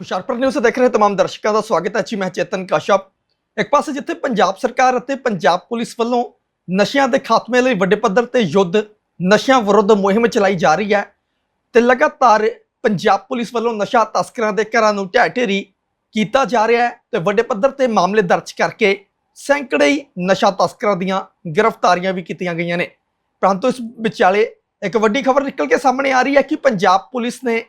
Hoshiarpur news ਦੇਖ ਰਹੇ ਤਮਾਮ ਦਰਸ਼ਕਾਂ ਦਾ ਸਵਾਗਤ ਹੈ। ਜੀ, ਮੈਂ ਚੇਤਨ ਕਾਸ਼ਪ। ਇੱਕ ਪਾਸੇ ਜਿੱਥੇ ਪੰਜਾਬ ਸਰਕਾਰ ਅਤੇ ਪੰਜਾਬ ਪੁਲਿਸ ਵੱਲੋਂ ਨਸ਼ਿਆਂ ਦੇ ਖਾਤਮੇ ਲਈ ਵੱਡੇ ਪੱਧਰ ਤੇ ਯੁੱਧ ਨਸ਼ਿਆਂ ਵਿਰੁੱਧ ਮੁਹਿੰਮ ਚਲਾਈ ਜਾ ਰਹੀ ਹੈ ਤੇ ਲਗਾਤਾਰ ਪੰਜਾਬ ਪੁਲਿਸ ਵੱਲੋਂ ਨਸ਼ਾ ਤਸਕਰਾਂ ਦੇ ਘਰਾਂ ਨੂੰ ਢਹਿ ਢੇਰੀ ਕੀਤਾ ਜਾ ਰਿਹਾ ਹੈ ਤੇ ਵੱਡੇ ਪੱਧਰ ਤੇ ਮਾਮਲੇ ਦਰਜ ਕਰਕੇ ਸੈਂਕੜੇ ਹੀ ਨਸ਼ਾ ਤਸਕਰਾਂ ਦੀਆਂ ਗ੍ਰਿਫਤਾਰੀਆਂ ਵੀ ਕੀਤੀਆਂ ਗਈਆਂ ਨੇ। ਪਰੰਤੂ ਇਸ ਵਿਚਾਲੇ ਇੱਕ ਵੱਡੀ ਖਬਰ ਨਿਕਲ ਕੇ ਸਾਹਮਣੇ ਆ ਰਹੀ ਹੈ ਕਿ ਪੰਜਾਬ ਪੁਲਿਸ ਨੇ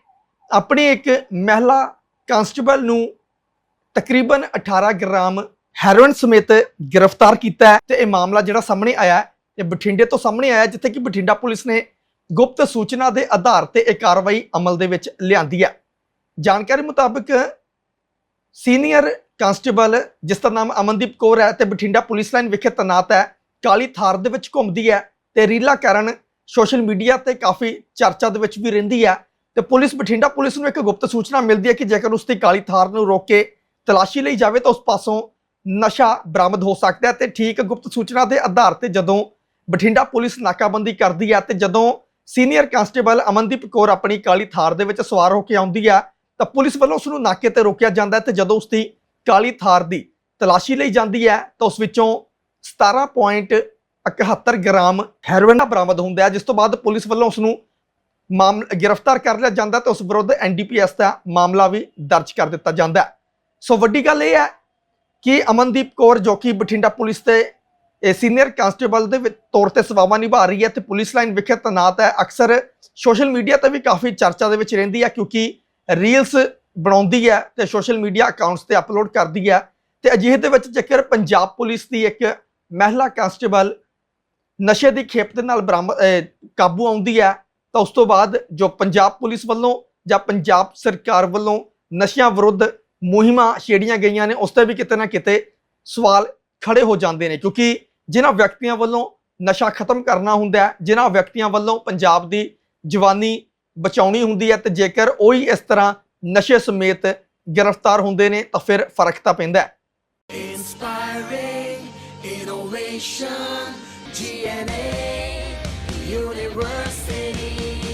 ਆਪਣੀ ਇੱਕ ਮਹਿਲਾ ਕਾਂਸਟੇਬਲ ਨੂੰ ਤਕਰੀਬਨ 18 ਗ੍ਰਾਮ ਹੈਰੋਇਨ ਸਮੇਤ ਗ੍ਰਿਫਤਾਰ ਕੀਤਾ ਹੈ ਤੇ ਇਹ ਮਾਮਲਾ ਜਿਹੜਾ ਸਾਹਮਣੇ ਆਇਆ ਇਹ ਬਠਿੰਡੇ ਤੋਂ ਸਾਹਮਣੇ ਆਇਆ ਜਿੱਥੇ ਕਿ ਬਠਿੰਡਾ ਪੁਲਿਸ ਨੇ ਗੁਪਤ ਸੂਚਨਾ ਦੇ ਆਧਾਰ ਤੇ ਇਹ ਕਾਰਵਾਈ ਅਮਲ ਦੇ ਵਿੱਚ ਲਿਆਂਦੀ ਹੈ। ਜਾਣਕਾਰੀ ਮੁਤਾਬਕ ਸੀਨੀਅਰ ਕਾਂਸਟੇਬਲ, ਜਿਸ ਦਾ ਨਾਮ ਅਮਨਦੀਪ ਕੌਰ ਹੈ ਤੇ ਬਠਿੰਡਾ ਪੁਲਿਸ ਲਾਈਨ ਵਿਖੇ ਤੈਨਾਤ ਹੈ, ਕਾਲੀ ਥਾਰ ਦੇ ਵਿੱਚ ਘੁੰਮਦੀ ਹੈ ਤੇ ਰੀਲਾ ਕਰਨ ਸੋਸ਼ਲ ਮੀਡੀਆ ਤੇ ਕਾਫੀ ਚਰਚਾ ਦੇ ਵਿੱਚ ਵੀ ਰਹਿੰਦੀ ਹੈ। ਤੇ ਪੁਲਿਸ ਬਠਿੰਡਾ, ਪੁਲਿਸ ਨੂੰ ਇੱਕ ਗੁਪਤ ਸੂਚਨਾ ਮਿਲਦੀ ਹੈ ਕਿ ਜੇਕਰ ਉਸ ਦੀ ਕਾਲੀ ਥਾਰ ਨੂੰ ਰੋਕ ਕੇ ਤਲਾਸ਼ੀ ਲਈ ਜਾਵੇ ਤਾਂ ਉਸ ਪਾਸੋਂ ਨਸ਼ਾ ਬਰਾਮਦ ਹੋ ਸਕਦਾ ਹੈ ਤੇ ਠੀਕ ਗੁਪਤ ਸੂਚਨਾ ਦੇ ਆਧਾਰ ਤੇ ਜਦੋਂ ਬਠਿੰਡਾ ਪੁਲਿਸ ਨਾਕਾਬੰਦੀ ਕਰਦੀ ਹੈ ਤੇ ਜਦੋਂ ਸੀਨੀਅਰ ਕਾਂਸਟੇਬਲ ਅਮਨਦੀਪ ਕੌਰ ਆਪਣੀ ਕਾਲੀ ਥਾਰ ਦੇ ਵਿੱਚ ਸਵਾਰ ਹੋ ਕੇ ਆਉਂਦੀ ਹੈ ਤਾਂ ਪੁਲਿਸ ਵੱਲੋਂ ਉਸ ਨੂੰ ਨਾਕੇ ਤੇ ਰੋਕਿਆ ਜਾਂਦਾ ਹੈ ਤੇ ਜਦੋਂ ਉਸ ਦੀ ਕਾਲੀ ਥਾਰ ਦੀ ਤਲਾਸ਼ੀ ਲਈ ਜਾਂਦੀ ਹੈ ਤਾਂ ਉਸ ਵਿੱਚੋਂ 17.71 ਗ੍ਰਾਮ ਹੈਰੋਇਨ ਬਰਾਮਦ ਹੁੰਦਾ ਹੈ, ਜਿਸ ਤੋਂ ਬਾਅਦ ਪੁਲਿਸ ਵੱਲੋਂ ਉਸ ਨੂੰ ਮਾਮਲਾ ਗ੍ਰਿਫਤਾਰ ਕਰ ਲਿਆ ਜਾਂਦਾ ਤੇ ਉਸ ਵਿਰੁੱਧ ਐਨਡੀਪੀਐਸ ਦਾ ਮਾਮਲਾ ਵੀ ਦਰਜ ਕਰ ਦਿੱਤਾ ਜਾਂਦਾ ਸੋ ਵੱਡੀ ਗੱਲ ਇਹ ਹੈ ਕਿ ਅਮਨਦੀਪ ਕੌਰ ਜੋ ਕਿ ਬਠਿੰਡਾ ਪੁਲਿਸ ਤੇ ਸੀਨੀਅਰ ਕਾਂਸਟੇਬਲ ਦੇ ਵਿੱਚ ਤੌਰ ਤੇ ਸੇਵਾਵਾਂ ਨਿਭਾ ਰਹੀ ਹੈ ਤੇ ਪੁਲਿਸ ਲਾਈਨ ਵਿਖੇ ਤੈਨਾਤ ਹੈ, ਅਕਸਰ ਸੋਸ਼ਲ ਮੀਡੀਆ ਤੇ ਵੀ ਕਾਫੀ ਚਰਚਾ ਦੇ ਵਿੱਚ ਰਹਿੰਦੀ ਹੈ ਕਿਉਂਕਿ ਰੀਲਸ ਬਣਾਉਂਦੀ ਹੈ ਤੇ ਸੋਸ਼ਲ ਮੀਡੀਆ ਅਕਾਊਂਟਸ ਤੇ ਅਪਲੋਡ ਕਰਦੀ ਹੈ ਤੇ ਅਜਿਹੇ ਦੇ ਵਿੱਚ ਜੇਕਰ ਪੰਜਾਬ ਪੁਲਿਸ ਦੀ ਇੱਕ ਮਹਿਲਾ ਕਾਂਸਟੇਬਲ ਨਸ਼ੇ ਦੀ ਖੇਪ ਦੇ ਨਾਲ ਬਰਾਮਦ ਕਾਬੂ ਆਉਂਦੀ ਹੈ ਤਾਂ ਉਸ ਤੋਂ ਬਾਅਦ ਜੋ ਪੰਜਾਬ ਪੁਲਿਸ ਵੱਲੋਂ ਜਾਂ ਪੰਜਾਬ ਸਰਕਾਰ ਵੱਲੋਂ ਨਸ਼ਿਆਂ ਵਿਰੁੱਧ ਮੁਹਿੰਮਾਂ ਛੇੜੀਆਂ ਗਈਆਂ ਨੇ ਉਸ ਤੇ ਵੀ ਕਿਤੇ ਨਾ ਕਿਤੇ ਸਵਾਲ ਖੜੇ ਹੋ ਜਾਂਦੇ ਨੇ ਕਿਉਂਕਿ ਜਿਨ੍ਹਾਂ ਵਿਅਕਤੀਆਂ ਵੱਲੋਂ ਨਸ਼ਾ ਖਤਮ ਕਰਨਾ ਹੁੰਦਾ ਹੈ ਜਿਨ੍ਹਾਂ ਵਿਅਕਤੀਆਂ ਵੱਲੋਂ ਪੰਜਾਬ ਦੀ ਜਵਾਨੀ ਬਚਾਉਣੀ ਹੁੰਦੀ ਹੈ ਤੇ ਜੇਕਰ ਉਹ ਹੀ ਇਸ ਤਰ੍ਹਾਂ ਨਸ਼ੇ ਸਮੇਤ ਗ੍ਰਿਫਤਾਰ ਹੁੰਦੇ ਨੇ ਤਾਂ ਫਿਰ ਫ਼ਰਕ ਤਾਂ ਪੈਂਦਾ ਹੈ। Inspiring innovation, GNA University.